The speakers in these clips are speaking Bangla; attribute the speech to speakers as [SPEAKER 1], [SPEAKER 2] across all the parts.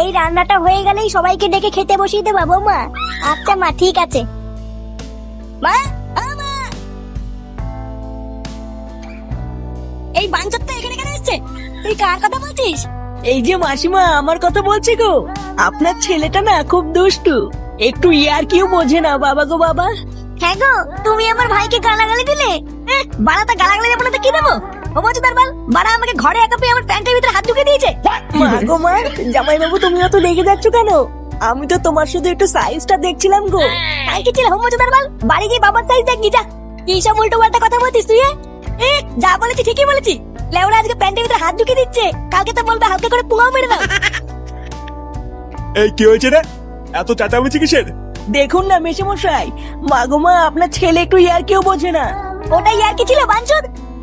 [SPEAKER 1] এই রান্নাটা হয়ে গেলেই সবাইকে ডেকে খেতে বসিয়ে দেবো বৌমা। আচ্ছা মা ঠিক আছে। মা এই বাঞ্চতটা এখানে কেন এসছে? তুই কার কথা বলছিস?
[SPEAKER 2] এই যে মাসিমা আমার কথা বলছি গো। আপনার ছেলেটা না খুব দুষ্টু। একটু ইয়ার কিউ বোঝে না বাবা গো বাবা।
[SPEAKER 1] হ্যাঁ গো তুমি আমার ভাইকে গালাগালি দিলে? বাড়াটা গালাগালি দেবো না তো কি দেবো? ও তার বল বাড়া আমাকে ঘরে একা পেয়ে আমার প্যান্টের ভিতরে হাত ঢুকে দিয়েছে।
[SPEAKER 2] মা গো মা জামাই বাবু তুমি অত লেগে যাচ্ছ কেন? আমি তো তোমার শুধু একটু সাইজটা দেখছিলাম গো।
[SPEAKER 1] কি ছিল তার বল বাড়ি গিয়ে বাবার সাইজ দেখ যা। কি সব উল্টো পাল্টা কথা বলছিস তুই এ? এ যা বলেছি ঠিকই বলেছি। লেওরা আজকে প্যান্টের ভিতরে হাত ঢুকে দিচ্ছে। কালকে তো বলবে হালকা করে পুঙাও মেরে দাও।
[SPEAKER 3] এই কি হয়েছে রে? এত চেঁচামেচি কিসের?
[SPEAKER 2] দেখুন না মেশে মশাই মা গো মা আপনার ছেলে একটু ইয়ার কেউ বোঝে না।
[SPEAKER 1] ওটা ইয়ার কি ছিল বাঞ্চদ?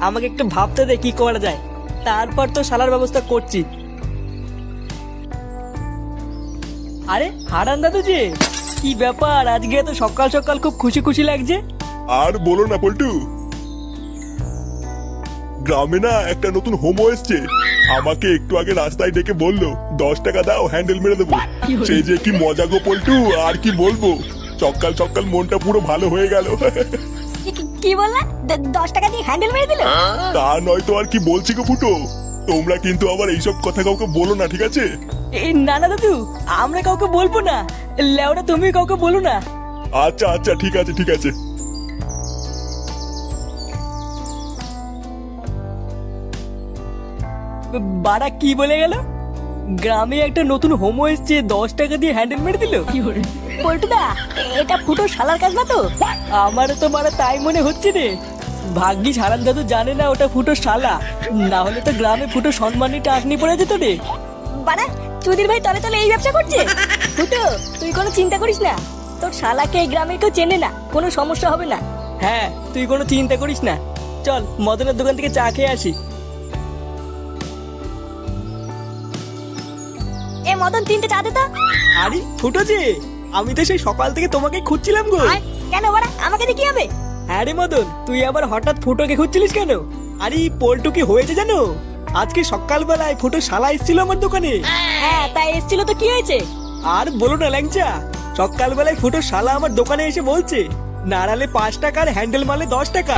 [SPEAKER 2] আমাকে একটু ভাবতে দে কি করা যায়। তারপর তো শালার ব্যবস্থা করছি। আরে হারান দাদু যে কি ব্যাপার? আজকে তো সকাল সকাল খুব খুশি খুশি লাগছে।
[SPEAKER 3] আর বলো না পল্টু। গ্রামে না একটা নতুন হোমো এসছে। আমাকে একটু আগে রাস্তায় ডেকে বলল দশ টাকা দাও হ্যান্ডেল মেরে দেবো। সেই যে কি মজা গো পল্টু আর কি বলব? সকাল সকাল মনটা পুরো ভালো হয়ে গেল।
[SPEAKER 1] কি- বললা? দশ টাকা দিয়ে হ্যান্ডেল মেরে দিল?
[SPEAKER 3] তা নয় তো আর কি বলছি গো ফুটো? তোমরা কিন্তু আবার এইসব কথা কাউকে বলো না ঠিক আছে?
[SPEAKER 2] না না দাদু আমরা কাউকে বলব না। লেওরা তুমি কাউকে বলো না।
[SPEAKER 3] আচ্ছা আচ্ছা ঠিক আছে ঠিক আছে।
[SPEAKER 2] বাড়া কি বলে গেল? গ্রামে একটা নতুন হোমো এসছে দশ টাকা দিয়ে হ্যান্ডেল মেরে দিল।
[SPEAKER 1] পল্টুদা এটা ফুটো শালার কাজ না তো?
[SPEAKER 2] আমার তো মারা তাই মনে হচ্ছে রে। ভাগ্যিস হারান দাদু জানে না ওটা ফুটো শালা। না হলে তো গ্রামে ফুটো সম্মানী টাকনি পড়ে যেত রে।
[SPEAKER 1] বাড়া চুদির ভাই তলে তলে এই ব্যবসা করছে? ফুটো তুই কোনো চিন্তা করিস না। তোর শালাকে এই গ্রামে কেউ চেনে না কোনো সমস্যা হবে না।
[SPEAKER 2] হ্যাঁ তুই কোনো চিন্তা করিস না। চল মদনের দোকান থেকে চা খেয়ে আসি।
[SPEAKER 1] মদন তিনটে চা দে তো।
[SPEAKER 2] আরে ফুটো যে আমি তো সেই সকাল থেকে তোমাকে খুঁজছিলাম গো।
[SPEAKER 1] কেন বাড়া আমাকে কি হবে?
[SPEAKER 2] হ্যাঁ রে মদন তুই আবার হঠাৎ ফুটোকে খুঁজছিলিস কেন? আরে পল্টু কি হয়েছে জানো? আজকে সকালবেলায় ফুটো শালা এসেছিল আমার দোকানে।
[SPEAKER 1] হ্যাঁ তাই এসছিল তো কি হয়েছে?
[SPEAKER 2] আর বলো না ল্যাংচা সকালবেলায় ফুটো শালা আমার দোকানে এসে বলছে নাড়ালে পাঁচ টাকা আর হ্যান্ডেল মারলে দশ টাকা।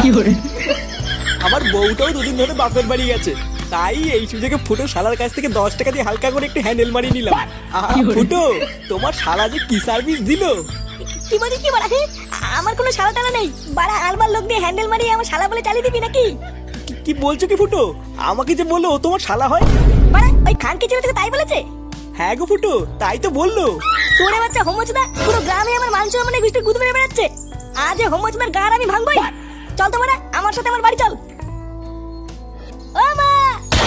[SPEAKER 2] আমার বউটাও দুদিন ধরে বাপের বাড়ি গেছে। তাই এই সুযোগে ফুটো শালার কাছ থেকে দশ টাকা দিয়ে হালকা করে একটু হ্যান্ডেল মারিয়ে নিলাম। আহা, ফুটো তোমার শালা যে কি সার্ভিস দিল?
[SPEAKER 1] কি বলিস কি বাড়া হে? আমার কোনো শালা টালা নেই। বাড়া আলবার লোক দিয়ে হ্যান্ডেল মারিয়ে আমার শালা বলে চালিয়ে দিবি নাকি?
[SPEAKER 2] কি- কি বলছো কি ফুটো? আমাকে যে বলল ও তোমার শালা হয়?
[SPEAKER 1] বাড়া ওই খান ছেলে থেকে তাই বলেছে?
[SPEAKER 2] হ্যাঁ গো ফুটো তাই তো বলল।
[SPEAKER 1] চোরে বাচ্চা হোমচদা পুরো গ্রামে আমার মাংস মানে গুষ্টি গুদ মেরে বেড়াচ্ছে। আজ হোমচদার গার আমি ভাঙবই। চল তো বাড়া আমার সাথে আমার বাড়ি চল। ও মা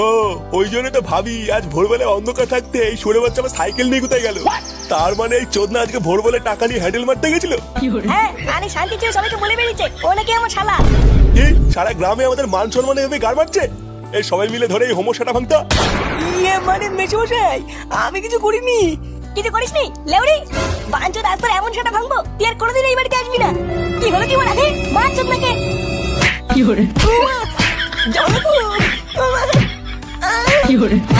[SPEAKER 3] ও ওই জন্য তো ভাবি আজ ভোরবেলায় অন্ধকার থাকতে এই সরে বাচ্চা আমার সাইকেল নিয়ে কোথায় গেল? তার মানে এই চোদনা আজকে ভোরবেলায় টাকা নিয়ে হ্যান্ডেল মারতে গেছিল?
[SPEAKER 1] হ্যাঁ আরে শান্তি ছিল সবাইকে বলে বেরিয়েছে ও নাকি আমার শালা।
[SPEAKER 3] কি? সারা গ্রামে আমাদের মান সম্মান এভাবে গার মারছে? এই সবাই মিলে ধরে এই হোমোসাটা ভাঙতা?
[SPEAKER 2] ইয়ে মানে মেশমশাই আমি কিছু করিনি।
[SPEAKER 1] কিছু করিসনি? লেউরি বাঞ্চোদ আজ তোর এমন সেটা ভাঙবো? তুই আর কোনোদিন এই বাড়িতে আসবি না। কি হলো কি বলা বাঞ্চোদ নাকি
[SPEAKER 2] জনপুর chiure.